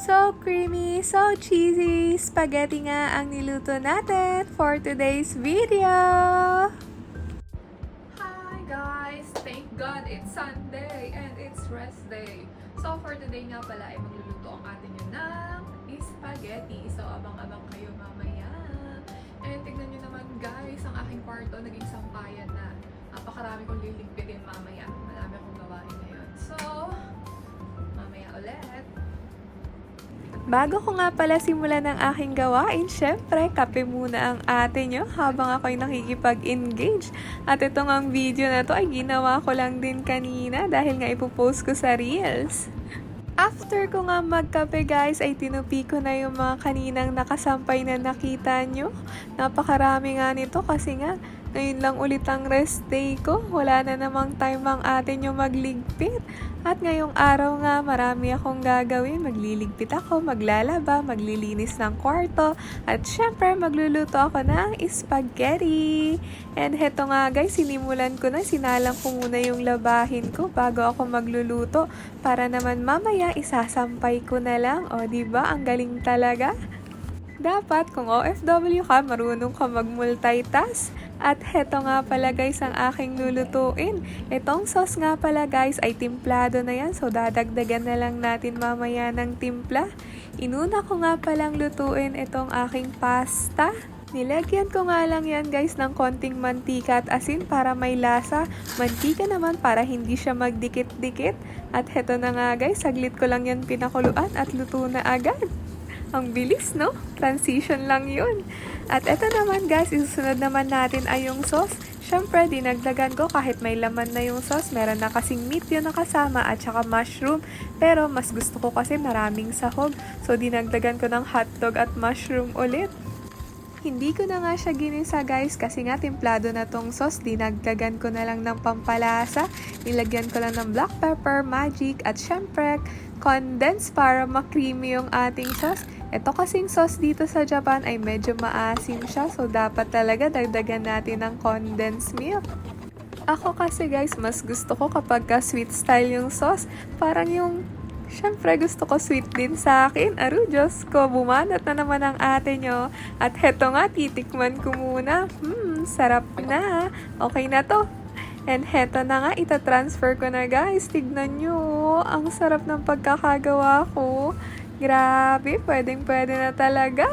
So creamy, so cheesy, spaghetti nga ang niluto natin for today's video! Hi guys! Thank God it's Sunday and it's rest day. So for today nga pala ay magluluto ang atin yun ng spaghetti. So abang-abang kayo mamaya. And tignan nyo naman guys, ang aking kwarto naging sampayan na. Napakarami kong liligpitin mamaya. Marami akong gawain ngayon. So, mamaya ulit. Bago ko nga pala simulan ng aking gawain, syempre, kape muna ang ate nyo habang ako'y nakikipag-engage. At itong ang video na to ay ginawa ko lang din kanina dahil nga ipopost ko sa Reels. After ko nga magkape guys, ay tinupi ko na yung mga kaninang nakasampay na nakita nyo. Napakarami nga nito kasi nga, ngayon lang ulit ang rest day ko. Wala na namang time ang atin yung magligpit. At ngayong araw nga, marami akong gagawin. Magliligpit ako, maglalaba, maglilinis ng kwarto, at syempre magluluto ako ng spaghetti. And heto nga guys, sinimulan ko na, sinalang ko muna yung labahin ko bago ako magluluto. Para naman mamaya isasampay ko na lang. O, ba Ang galing talaga. Dapat kung OFW ka, marunong ka mag-multitask. At heto nga pala guys ang aking lulutuin. Itong sauce nga pala guys ay timplado na yan. So dadagdagan na lang natin mamaya ng timpla. Inuna ko nga palang lutuin itong aking pasta. Nilagyan ko nga lang yan guys ng konting mantika at asin para may lasa. Mantika naman para hindi siya magdikit-dikit. At heto na nga guys, saglit ko lang yan pinakuluan at luto na agad. Ang bilis, no? Transition lang yun. At eto naman guys, isusunod naman natin ay yung sauce. Siyempre, dinagdagan ko kahit may laman na yung sauce. Meron na kasing meat yun nakasama at saka mushroom. Pero mas gusto ko kasi maraming sahog. So, dinagdagan ko ng hotdog at mushroom ulit. Hindi ko na nga siya ginisa guys kasi nga templado na tong sauce. Dinagdagan ko na lang ng pampalasa. Nilagyan ko lang ng black pepper, magic at syempre condensed para ma-creamy yung ating sauce. Ito kasing sauce dito sa Japan ay medyo maasim siya so dapat talaga dagdagan natin ng condensed milk. Ako kasi guys, mas gusto ko kapag ka sweet style yung sauce. Parang yung, syempre gusto ko sweet din sa akin. Aru, Diyos ko, bumanat na naman ang ate nyo. At heto nga, titikman ko muna. Hmm, sarap na. Okay na to. And heto na nga, itatransfer ko na guys. Tignan nyo, ang sarap ng pagkakagawa ko. Grabe, pwedeng pwede na talaga.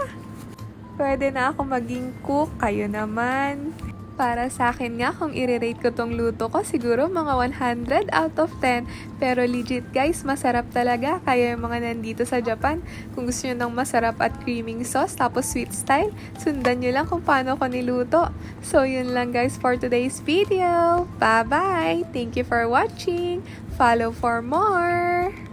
Pwede na ako maging cook, kayo naman. Para sa akin nga, kung i-rate ko tong luto ko, siguro mga 100 out of 10. Pero legit guys, masarap talaga. Kaya yung mga nandito sa Japan, kung gusto nyo ng masarap at creaming sauce, tapos sweet style, sundan nyo lang kung paano ko niluto. So yun lang guys for today's video. Bye-bye! Thank you for watching! Follow for more!